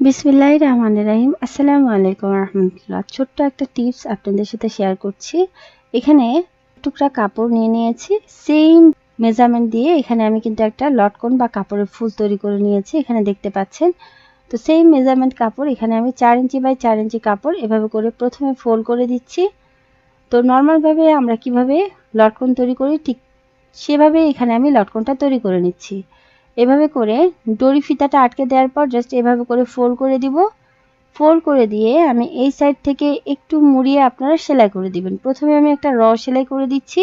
বিসমিল্লাহ রহমান রাহিম। আসসালামু আলাইকুম রহমতুল্লাহ। ছোট্ট একটা টিপস আপনাদের সাথে শেয়ার করছি। এখানে টুকরা কাপড় নিয়ে নিয়েছি। সেম মেজারমেন্ট দিয়ে এখানে আমি কিন্তু একটা লটকন বা কাপড়ের ফুল তৈরি করে নিয়েছি, এখানে দেখতে পাচ্ছেন। তো সেম মেজারমেন্ট কাপড়, এখানে আমি চার ইঞ্চি বাই চার ইঞ্চি কাপড় এভাবে করে প্রথমে ফোল্ড করে দিচ্ছি। তো নর্মালভাবে আমরা কীভাবে লটকন তৈরি করি, ঠিক সেভাবে এখানে আমি লটকনটা তৈরি করে নিচ্ছি। এভাবে করে দড়ি ফিতাটা আটকে দেওয়ার পর জাস্ট এভাবে করে ফোল্ড করে দিব। ফোল্ড করে দিয়ে আমি এই সাইড থেকে একটু মুড়িয়ে আপনারা সেলাই করে দিবেন। প্রথমে আমি একটা র সেলাই করে দিচ্ছি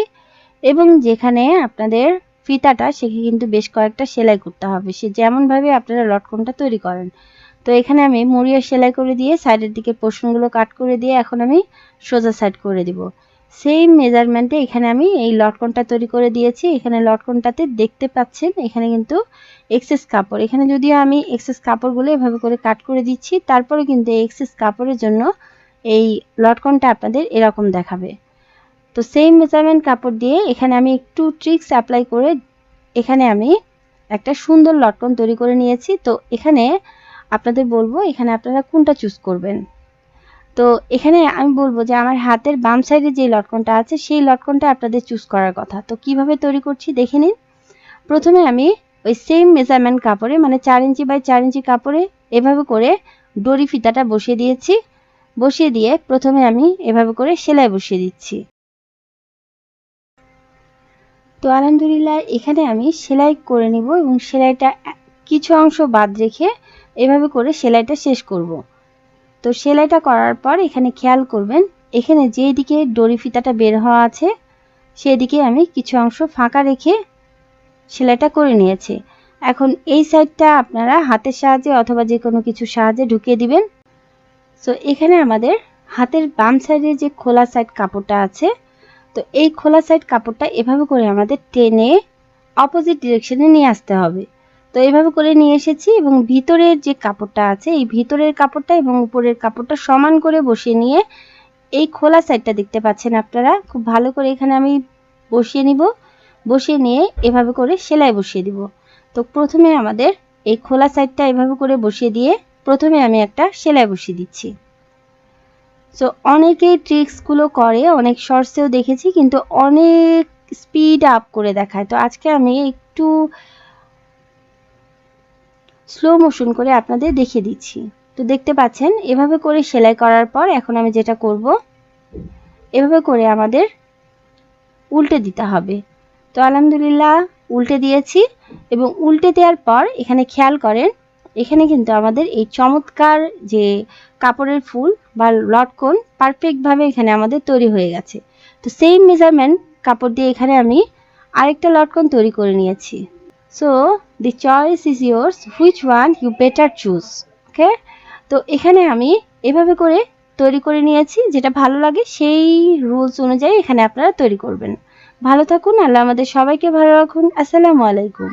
এবং যেখানে আপনাদের ফিতাটা সেখানে কিন্তু বেশ কয়েকটা সেলাই করতে হবে। সে যেমনভাবে আপনারা লটকনটা তৈরি করেন। তো এখানে আমি মুড়িয়ে সেলাই করে দিয়ে সাইডের দিকে পোর্শনগুলো কাট করে দিয়ে এখন আমি সোজা সাইড করে দিব। সেম মেজারমেন্টে এখানে আমি এই লটকনটা তৈরি করে দিয়েছি। এখানে লটকনটাতে দেখতে পাচ্ছেন, এখানে কিন্তু এক্সেস কাপড়। এখানে যদিও আমি এক্সেস কাপড়গুলো এভাবে করে কাট করে দিচ্ছি, তারপরে কিন্তু এই এক্সেস কাপড়ের জন্য এই লটকনটা আপনাদের এরকম দেখাবে। তো সেম মেজারমেন্ট কাপড় দিয়ে এখানে আমি একটু ট্রিক্স অ্যাপ্লাই করে এখানে আমি একটা সুন্দর লটকন তৈরি করে নিয়েছি। তো এখানে আপনাদের বলব, এখানে আপনারা কোনটা চুজ করবেন? তো এখানে আমি বলব যে আমার হাতের বাম সাইডে যে লটকনটা আছে, সেই লটকনটা আপনাদের চুজ করার কথা। তো কীভাবে তৈরি করছি দেখে নিন। প্রথমে আমি ওই সেম মেজারমেন্ট কাপড়ে মানে চার ইঞ্চি বাই চার ইঞ্চি কাপড়ে এভাবে করে দড়ি ফিতাটা বসিয়ে দিয়েছি। বসিয়ে দিয়ে প্রথমে আমি এভাবে করে সেলাই বসিয়ে দিচ্ছি। তো আলহামদুলিল্লাহ, এখানে আমি সেলাই করে নিব এবং সেলাইটা কিছু অংশ বাদ রেখে এভাবে করে সেলাইটা শেষ করব। তো সেলাইটা করার পর এখানে খেয়াল করবেন, এখানে যে দিকে ডরি ফিতাটা বের হওয়া আছে, সেদিকে আমি কিছু অংশ ফাঁকা রেখে সেলাইটা করে নিয়েছি। এখন এই সাইডটা আপনারা হাতের সাহায্যে অথবা যে কোনো কিছু সাহায্যে ঢুকিয়ে দিবেন। সো এখানে আমাদের হাতের বাম সাইডে যে খোলা সাইড কাপড়টা আছে, তো এই খোলা সাইড কাপড়টা এভাবে করে আমাদের টেনে অপোজিট ডিরেকশনে নিয়ে আসতে হবে। তো এইভাবে করে নিয়ে এসেছি এবং ভিতরের যে কাপড়টা আছে, এই ভিতরের কাপড়টা এবং উপরের কাপড়টা সমান করে বসিয়ে নিয়ে এই খোলা সাইডটা দেখতে পাচ্ছেন আপনারা। খুব ভালো করে এখানে আমি বসিয়ে নিব। বসিয়ে নিয়ে এভাবে করে সেলাই বসিয়ে দিব। তো প্রথমে আমাদের এই খোলা সাইডটা এভাবে করে বসিয়ে দিয়ে প্রথমে আমি একটা সেলাই বসিয়ে দিচ্ছি। সো অনেকেই ট্রিক্সগুলো করে, অনেক শর্টসেও দেখেছি, কিন্তু অনেক স্পিড আপ করে দেখায়। তো আজকে আমি একটু স্লো মোশন করে আপনাদের দেখিয়ে দিচ্ছি। তো দেখতে পাচ্ছেন, এভাবে করে সেলাই করার পর এখন আমি যেটা করব, এভাবে করে আমাদের উল্টে দিতে হবে। তো আলহামদুলিল্লাহ, উল্টে দিয়েছি এবং উল্টে দেওয়ার পর এখানে খেয়াল করেন, এখানে কিন্তু আমাদের এই চমৎকার যে কাপড়ের ফুল বা লটকন পারফেক্টভাবে এখানে আমাদের তৈরি হয়ে গেছে। তো সেম মেজারমেন্ট কাপড় দিয়ে এখানে আমি আরেকটা লটকন তৈরি করে নিয়েছি। So the choice is yours which one you better choose okay তো এখানে আমি এভাবে করে তৈরি করে নিয়েছি। যেটা ভালো লাগে, সেই রুলস অনুযায়ী এখানে আপনারা তৈরি করবেন। ভালো থাকুন, আল্লাহ আমাদের সবাইকে ভালো রাখুন। আসসালামু আলাইকুম।